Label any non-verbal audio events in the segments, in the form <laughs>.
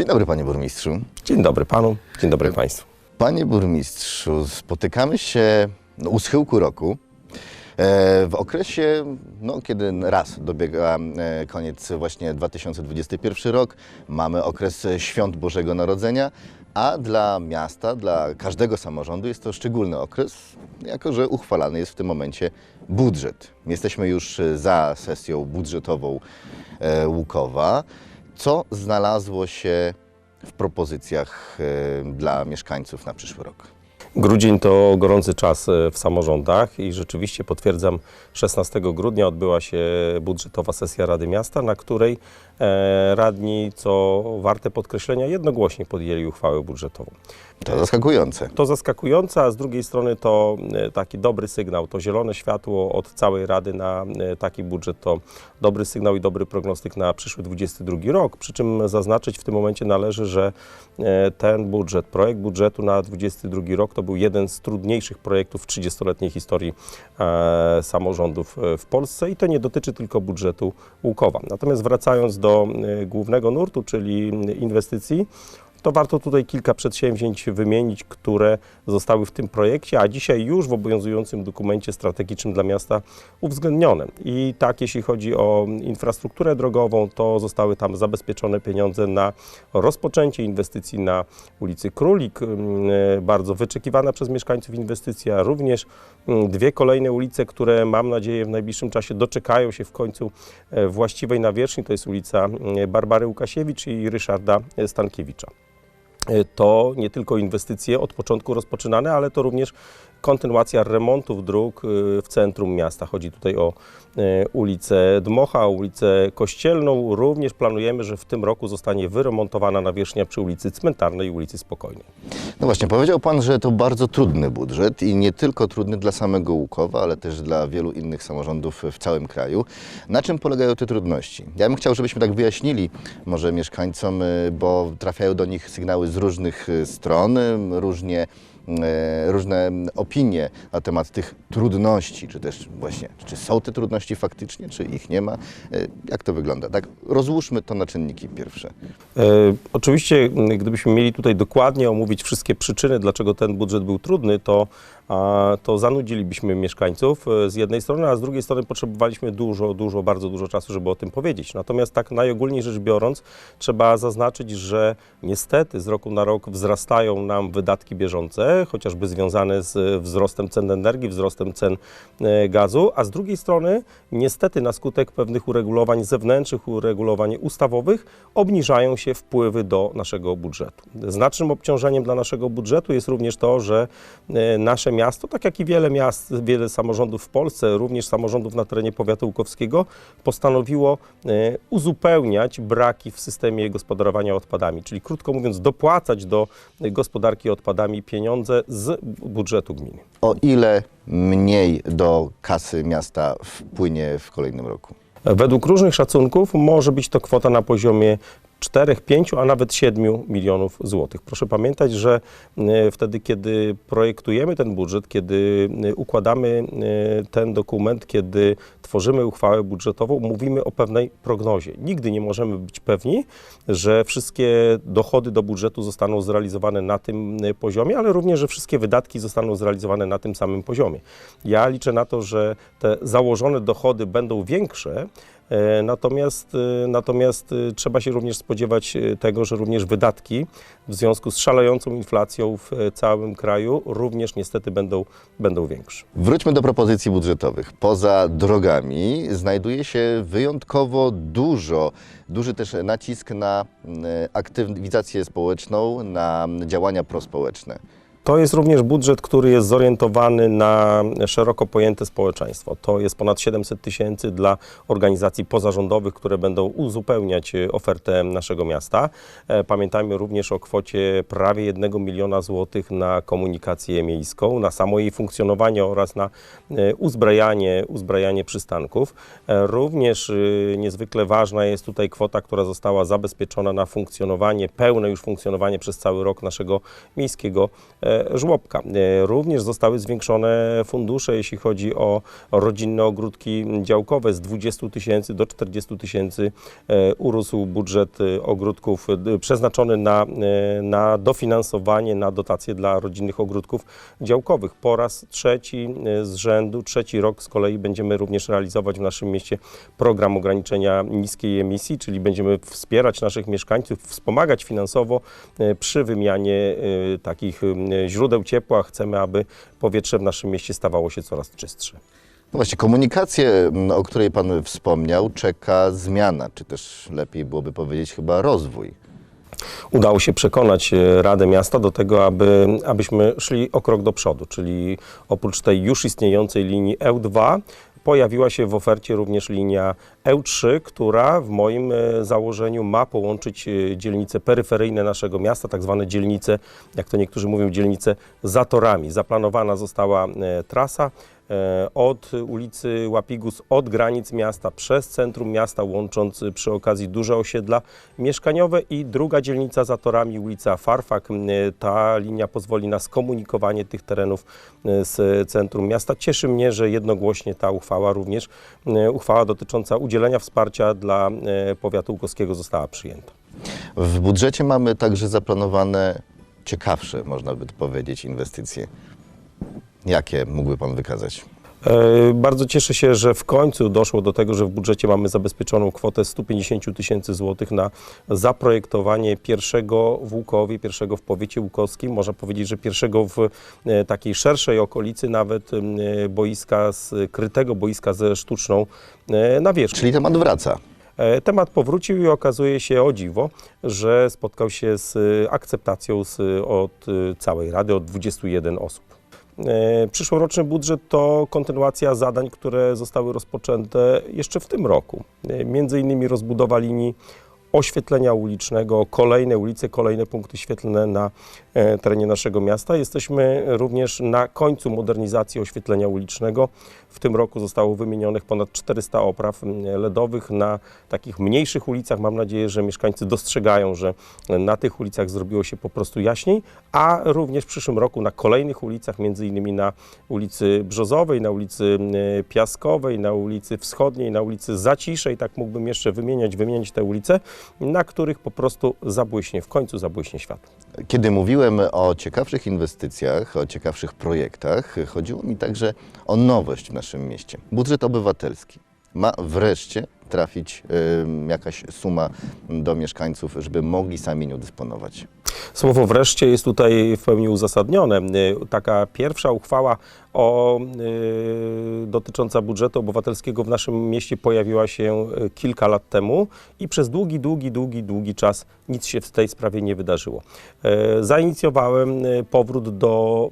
Dzień dobry, panie burmistrzu. Dzień dobry panu, dzień dobry państwu. Panie burmistrzu, spotykamy się no, u schyłku roku. E, w okresie, no, kiedy raz dobiega e, koniec właśnie 2021 rok, mamy okres świąt Bożego Narodzenia, a dla miasta, dla każdego samorządu jest to szczególny okres, jako że uchwalany jest w tym momencie budżet. Jesteśmy już za sesją budżetową e, Łukowa. Co znalazło się w propozycjach e, dla mieszkańców na przyszły rok? Grudzień to gorący czas e, w samorządach i rzeczywiście potwierdzam, 16 grudnia odbyła się budżetowa sesja Rady Miasta, na której e, radni, co warte podkreślenia, jednogłośnie podjęli uchwałę budżetową. To zaskakujące. To zaskakujące, a z drugiej strony to e, taki dobry sygnał, to zielone światło od całej Rady na taki budżet to dobry sygnał i dobry prognostyk na przyszły 22 rok. Przy czym zaznaczyć w tym momencie należy, że ten budżet, projekt budżetu na 22 rok to był jeden z trudniejszych projektów w 30-letniej historii e, samorządów e, w Polsce i to nie dotyczy tylko budżetu Łukowa. Natomiast wracając do e, głównego nurtu, czyli inwestycji, to warto tutaj kilka przedsięwzięć wymienić, które zostały w tym projekcie, a dzisiaj już w obowiązującym dokumencie strategicznym dla miasta uwzględnione. I tak, jeśli chodzi o infrastrukturę drogową, to zostały tam zabezpieczone pieniądze na rozpoczęcie inwestycji na ulicy Królik, mm, e, bardzo wyczekiwana przez mieszkańców inwestycja, również mm, dwie kolejne ulice, które mam nadzieję w najbliższym czasie doczekają się w końcu e, właściwej nawierzchni, to jest ulica mm, Barbary Łukasiewicz i Ryszarda Stankiewicza to nie tylko inwestycje od początku rozpoczynane, ale to również kontynuacja remontów dróg y, w centrum miasta. Chodzi tutaj o y, ulicę Dmocha, ulicę Kościelną. Również planujemy, że w tym roku zostanie wyremontowana nawierzchnia przy ulicy Cmentarnej i ulicy Spokojnej. No właśnie, powiedział Pan, że to bardzo trudny budżet i nie tylko trudny dla samego Łukowa, ale też dla wielu innych samorządów w całym kraju. Na czym polegają te trudności? Ja bym chciał, żebyśmy tak wyjaśnili może mieszkańcom, y, bo trafiają do nich sygnały z różnych stron, różnie różne opinie na temat tych trudności, czy też właśnie, czy są te trudności faktycznie, czy ich nie ma. E, jak to wygląda? Tak, rozłóżmy to na czynniki pierwsze. E, oczywiście, gdybyśmy mieli tutaj dokładnie omówić wszystkie przyczyny, dlaczego ten budżet był trudny, to to zanudzilibyśmy mieszkańców z jednej strony, a z drugiej strony potrzebowaliśmy dużo, dużo, bardzo dużo czasu, żeby o tym powiedzieć. Natomiast tak najogólniej rzecz biorąc, trzeba zaznaczyć, że niestety z roku na rok wzrastają nam wydatki bieżące, chociażby związane z wzrostem cen energii, wzrostem cen e, gazu, a z drugiej strony niestety na skutek pewnych uregulowań zewnętrznych, uregulowań ustawowych obniżają się wpływy do naszego budżetu. Znacznym obciążeniem dla naszego budżetu jest również to, że e, nasze miasto, tak jak i wiele miast, wiele samorządów w Polsce, również samorządów na terenie powiatu łukowskiego, postanowiło e, uzupełniać braki w systemie gospodarowania odpadami, czyli krótko mówiąc, dopłacać do gospodarki odpadami pieniądze z budżetu gminy. O ile mniej do kasy miasta wpłynie w kolejnym roku? Według różnych szacunków może być to kwota na poziomie 4, 5, a nawet 7 milionów złotych. Proszę pamiętać, że e, wtedy, kiedy projektujemy ten budżet, kiedy e, układamy e, ten dokument, kiedy tworzymy uchwałę budżetową, mówimy o pewnej prognozie. Nigdy nie możemy być pewni, że wszystkie dochody do budżetu zostaną zrealizowane na tym poziomie, ale również, że wszystkie wydatki zostaną zrealizowane na tym samym poziomie. Ja liczę na to, że te założone dochody będą większe, natomiast, e, natomiast e, trzeba się również spodziewać tego, że również wydatki w związku z szalejącą inflacją w całym kraju również niestety będą, będą większe. Wróćmy do propozycji budżetowych. Poza drogami znajduje się wyjątkowo dużo, duży też nacisk na aktywizację społeczną, na działania prospołeczne. To jest również budżet, który jest zorientowany na szeroko pojęte społeczeństwo. To jest ponad 700 tysięcy dla organizacji pozarządowych, które będą uzupełniać e, ofertę naszego miasta. E, pamiętajmy również o kwocie prawie 1 miliona złotych na komunikację miejską, na samo jej funkcjonowanie oraz na e, uzbrajanie, uzbrajanie przystanków. Również niezwykle ważna jest tutaj kwota, która została zabezpieczona na funkcjonowanie, pełne już funkcjonowanie przez cały rok naszego miejskiego żłobka. E, Również zostały zwiększone fundusze, jeśli chodzi o rodzinne ogródki działkowe z 20 tysięcy do 40 tysięcy e, urósł budżet e, ogródków e, przeznaczony na, e, na dofinansowanie, na dotacje dla rodzinnych ogródków działkowych. Po raz trzeci e, z rzędu, trzeci rok z kolei będziemy również realizować w naszym mieście program ograniczenia niskiej emisji, czyli będziemy wspierać naszych mieszkańców, wspomagać finansowo e, przy wymianie e, takich e, źródeł ciepła. Chcemy, aby powietrze w naszym mieście stawało się coraz czystsze. No właśnie, komunikację, m, o której Pan wspomniał, czeka zmiana, czy też lepiej byłoby powiedzieć chyba rozwój. udało się przekonać e, Radę Miasta do tego, aby, abyśmy szli o krok do przodu, czyli oprócz tej już istniejącej linii EU2 pojawiła się w ofercie również linia EU3, która w moim e, założeniu ma połączyć e, dzielnice peryferyjne naszego miasta, tak zwane dzielnice, jak to niektórzy mówią, dzielnice zatorami. Zaplanowana została e, trasa od ulicy Łapigus, od granic miasta przez centrum miasta, łącząc e, przy okazji duże osiedla mieszkaniowe i druga dzielnica za torami, ulica Farfak. E, Ta linia pozwoli na skomunikowanie tych terenów e, z centrum miasta. Cieszy mnie, że jednogłośnie ta uchwała również, e, uchwała dotycząca udzielenia wsparcia dla e, powiatu łukowskiego została przyjęta. W budżecie mamy także zaplanowane ciekawsze, można by powiedzieć, inwestycje. Jakie mógłby Pan wykazać? E, Bardzo cieszę się, że w końcu doszło do tego, że w budżecie mamy zabezpieczoną kwotę 150 tysięcy złotych na zaprojektowanie pierwszego w Łukowie, pierwszego w powiecie łukowskim, można powiedzieć, że pierwszego w e, takiej szerszej okolicy nawet e, boiska, z, krytego boiska ze sztuczną nawierzchnią. Czyli temat wraca. Temat powrócił i okazuje się o dziwo, że spotkał się z akceptacją z, od całej Rady, od 21 osób. E, Przyszłoroczny budżet to kontynuacja zadań, które zostały rozpoczęte jeszcze w tym roku. E, Między innymi rozbudowa linii oświetlenia ulicznego, kolejne ulice, kolejne punkty świetlne na e, terenie naszego miasta. Jesteśmy również na końcu modernizacji oświetlenia ulicznego. W tym roku zostało wymienionych ponad 400 opraw LEDowych na takich mniejszych ulicach. Mam nadzieję, że mieszkańcy dostrzegają, że na tych ulicach zrobiło się po prostu jaśniej, a również w przyszłym roku na kolejnych ulicach, między innymi na ulicy Brzozowej, na ulicy Piaskowej, na ulicy Wschodniej, na ulicy Zaciszej, tak mógłbym jeszcze wymieniać, wymienić te ulice, na których po prostu zabłyśnie, w końcu zabłyśnie światło. Kiedy mówiłem o ciekawszych inwestycjach, o ciekawszych projektach, chodziło mi także o nowość w naszym mieście. Budżet obywatelski ma wreszcie trafić ym, jakaś suma do mieszkańców, żeby mogli sami nią dysponować. Słowo wreszcie jest tutaj w pełni uzasadnione. Y, Taka pierwsza uchwała o, y, dotycząca budżetu obywatelskiego w naszym mieście pojawiła się y, kilka lat temu i przez długi, długi, długi, długi czas nic się w tej sprawie nie wydarzyło. Y, Zainicjowałem y, powrót do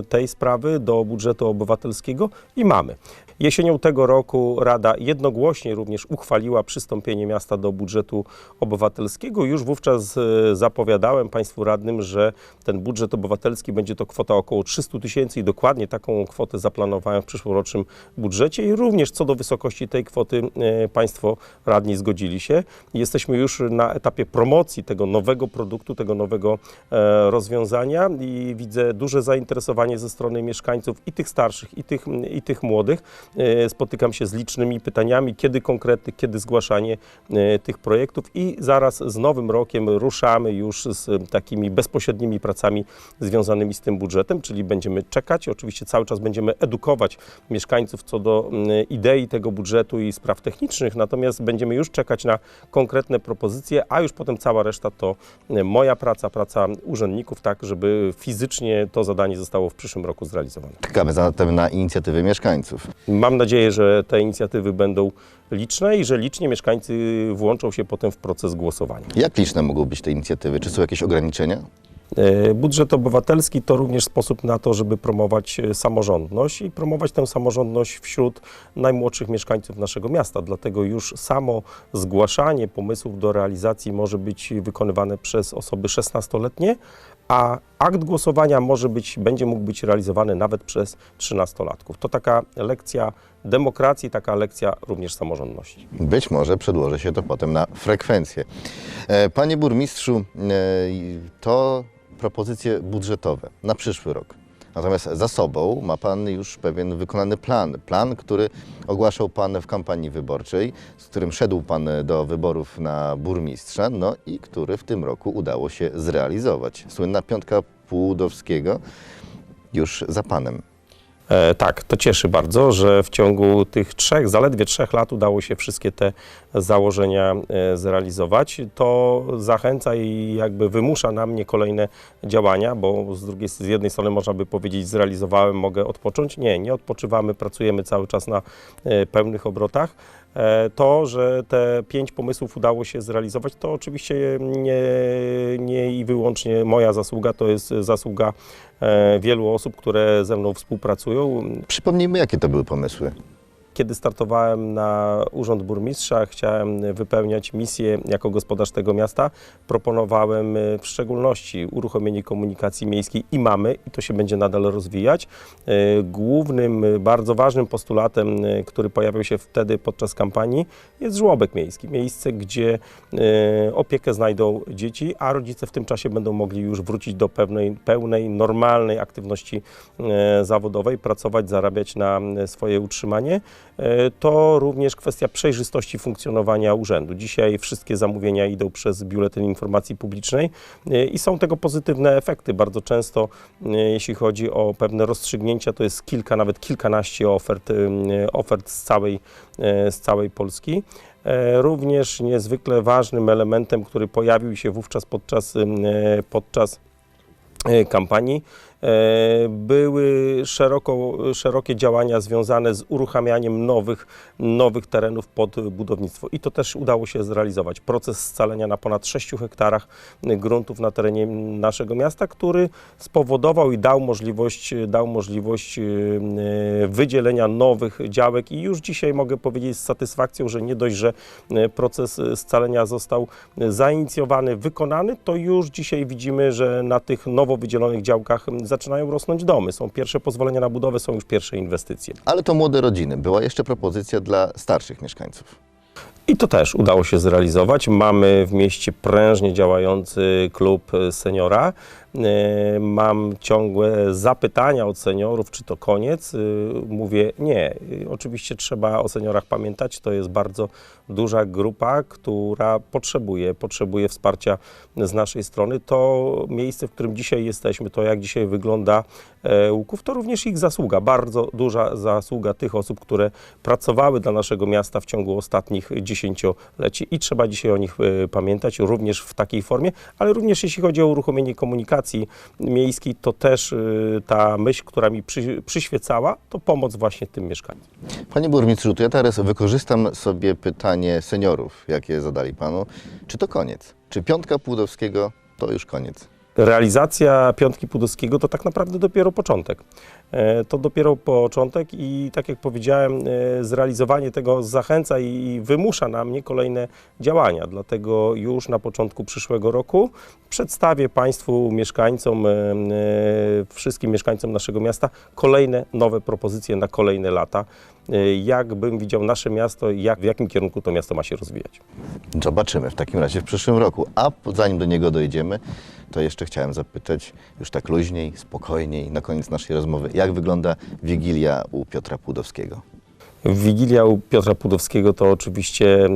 y, tej sprawy, do budżetu obywatelskiego i mamy. Jesienią tego roku Rada jednogłośnie również uchwaliła przystąpienie miasta do budżetu obywatelskiego. Już wówczas e, zapowiadałem Państwu radnym, że ten budżet obywatelski będzie to kwota około 300 tysięcy i dokładnie taką kwotę zaplanowałem w przyszłorocznym budżecie i również co do wysokości tej kwoty e, Państwo radni zgodzili się. Jesteśmy już na etapie promocji tego nowego produktu, tego nowego e, rozwiązania i widzę duże zainteresowanie ze strony mieszkańców i tych starszych, i tych, i tych młodych. E, Spotykam się z licznymi pytaniami, kiedy konkrety, kiedy zgłaszanie tych projektów i zaraz z nowym rokiem ruszamy już z takimi bezpośrednimi pracami związanymi z tym budżetem, czyli będziemy czekać, oczywiście cały czas będziemy edukować mieszkańców co do m, idei tego budżetu i spraw technicznych, natomiast będziemy już czekać na konkretne propozycje, a już potem cała reszta to e, moja praca, praca urzędników, tak żeby fizycznie to zadanie zostało w przyszłym roku zrealizowane. Czekamy zatem na inicjatywy mieszkańców. Mam nadzieję, że te inicjatywy będą liczne i że licznie mieszkańcy włączą się potem w proces głosowania. Jak liczne mogą być te inicjatywy? Czy są jakieś ograniczenia? E, Budżet obywatelski to również sposób na to, żeby promować e, samorządność i promować tę samorządność wśród najmłodszych mieszkańców naszego miasta. Dlatego już samo zgłaszanie pomysłów do realizacji może być wykonywane przez osoby 16-letnie, a akt głosowania może być, będzie mógł być realizowany nawet przez 13-latków. To taka lekcja demokracji, taka lekcja również samorządności. Być może przedłoży się to potem na frekwencję. E, Panie burmistrzu, to propozycje budżetowe na przyszły rok. Natomiast za sobą ma Pan już pewien wykonany plan. Plan, który ogłaszał Pan w kampanii wyborczej, z którym szedł Pan do wyborów na burmistrza, no i który w tym roku udało się zrealizować. Słynna piątka Płudowskiego już za Panem. E, tak, to cieszy bardzo, że w ciągu tych trzech, zaledwie trzech lat udało się wszystkie te założenia e, zrealizować. To zachęca i jakby wymusza na mnie kolejne działania, bo z, drugiej, z jednej strony można by powiedzieć, zrealizowałem, mogę odpocząć. Nie, nie odpoczywamy, pracujemy cały czas na e, pełnych obrotach. E, To, że te pięć pomysłów udało się zrealizować, to oczywiście nie, nie i wyłącznie moja zasługa, to jest zasługa e, wielu osób, które ze mną współpracują. Przypomnijmy, jakie to były pomysły. Kiedy startowałem na urząd burmistrza, chciałem wypełniać misję jako gospodarz tego miasta. Proponowałem e, w szczególności uruchomienie komunikacji miejskiej i mamy, i to się będzie nadal rozwijać. E, Głównym, e, bardzo ważnym postulatem, który pojawiał się wtedy podczas kampanii, jest żłobek miejski. Miejsce, gdzie opiekę znajdą dzieci, a rodzice w tym czasie będą mogli już wrócić do pewnej, pełnej, normalnej aktywności zawodowej, pracować, zarabiać na swoje utrzymanie. E, To również kwestia przejrzystości funkcjonowania urzędu. Dzisiaj wszystkie zamówienia idą przez Biuletyn Informacji Publicznej e, i są tego pozytywne efekty. Bardzo często, e, jeśli chodzi o pewne rozstrzygnięcia, to jest kilka, nawet kilkanaście ofert, ofert z całej, z całej Polski. Również niezwykle ważnym elementem, który pojawił się wówczas podczas, podczas kampanii, były szeroko, szerokie działania związane z uruchamianiem nowych, nowych terenów pod budownictwo. I to też udało się zrealizować. Proces scalenia na ponad 6 hektarach gruntów na terenie naszego miasta, który spowodował i dał możliwość, dał możliwość e, wydzielenia nowych działek i już dzisiaj mogę powiedzieć z satysfakcją, że nie dość, że e, proces scalenia został zainicjowany, wykonany, to już dzisiaj widzimy, że na tych nowo wydzielonych działkach zaczynają rosnąć domy. Są pierwsze pozwolenia na budowę, są już pierwsze inwestycje. Ale to młode rodziny. Była jeszcze propozycja dla starszych mieszkańców. I to też udało się zrealizować. Mamy w mieście prężnie działający klub seniora. E, Mam ciągłe zapytania od seniorów, czy to koniec. E, Mówię nie. Oczywiście trzeba o seniorach pamiętać. To jest bardzo duża grupa, która potrzebuje, potrzebuje wsparcia z naszej strony. To miejsce, w którym dzisiaj jesteśmy, to jak dzisiaj wygląda e, Łuków, to również ich zasługa. Bardzo duża zasługa tych osób, które pracowały dla naszego miasta w ciągu ostatnich dziesięcioleci i trzeba dzisiaj o nich pamiętać, również w takiej formie, ale również jeśli chodzi o uruchomienie komunikacji miejskiej, to też e, ta myśl, która mi przy, przyświecała, to pomoc właśnie tym mieszkańcom. Panie burmistrzu, to ja teraz wykorzystam sobie pytanie seniorów, jakie zadali panu. Czy to koniec? Czy piątka Płudowskiego to już koniec? Realizacja Piątki Pudowskiego to tak naprawdę dopiero początek. E, To dopiero początek i tak jak powiedziałem, e, zrealizowanie tego zachęca i wymusza na mnie kolejne działania. Dlatego już na początku przyszłego roku przedstawię Państwu, mieszkańcom, e, wszystkim mieszkańcom naszego miasta kolejne nowe propozycje na kolejne lata. Jak bym widział nasze miasto i jak, w jakim kierunku to miasto ma się rozwijać. Zobaczymy w takim razie w przyszłym roku. A zanim do niego dojdziemy, to jeszcze chciałem zapytać już tak luźniej, spokojniej, na koniec naszej rozmowy, jak wygląda Wigilia u Piotra Płudowskiego? Wigilia u Piotra Pudowskiego to oczywiście e,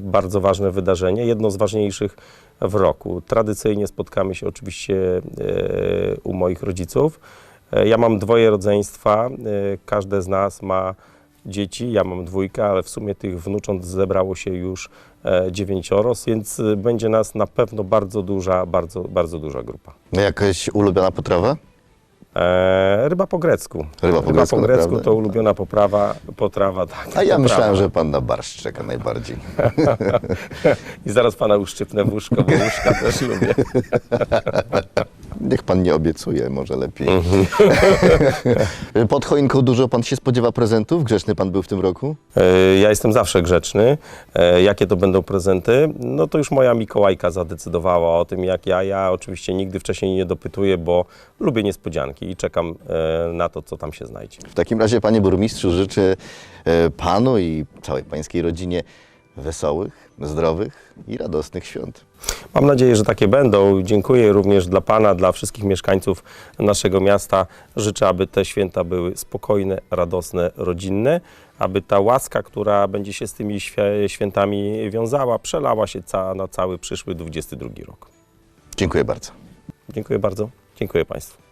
bardzo ważne wydarzenie, jedno z ważniejszych w roku. Tradycyjnie spotkamy się oczywiście e, u moich rodziców. E, Ja mam dwoje rodzeństwa, każde z nas ma dzieci, ja mam dwójkę, ale w sumie tych wnucząt zebrało się już dziewięcioro, więc będzie nas na pewno bardzo duża, bardzo, bardzo duża grupa. Jakaś ulubiona potrawa? E, ryba po grecku. Ryba po grecku, naprawdę? to ulubiona poprawa, potrawa. Tak, A ja potrawa. myślałem, że pan na barszcz czeka najbardziej. <laughs> I zaraz pana uszczypnę w łóżko, bo łóżka też lubię. <laughs> Niech pan nie obiecuje, może lepiej. <laughs> Pod choinką dużo pan się spodziewa prezentów? Grzeczny pan był w tym roku? E, Ja jestem zawsze grzeczny. E, Jakie to będą prezenty? No to już moja Mikołajka zadecydowała o tym, jak ja. Ja oczywiście nigdy wcześniej nie dopytuję, bo lubię niespodzianki i czekam e, na to, co tam się znajdzie. W takim razie, panie burmistrzu, życzę e, panu i całej pańskiej rodzinie wesołych, zdrowych i radosnych świąt. Mam nadzieję, że takie będą. Dziękuję również dla Pana, dla wszystkich mieszkańców naszego miasta. Życzę, aby te święta były spokojne, radosne, rodzinne, aby ta łaska, która będzie się z tymi świętami wiązała, przelała się na cały przyszły 22 rok. Dziękuję bardzo. Dziękuję bardzo. Dziękuję Państwu.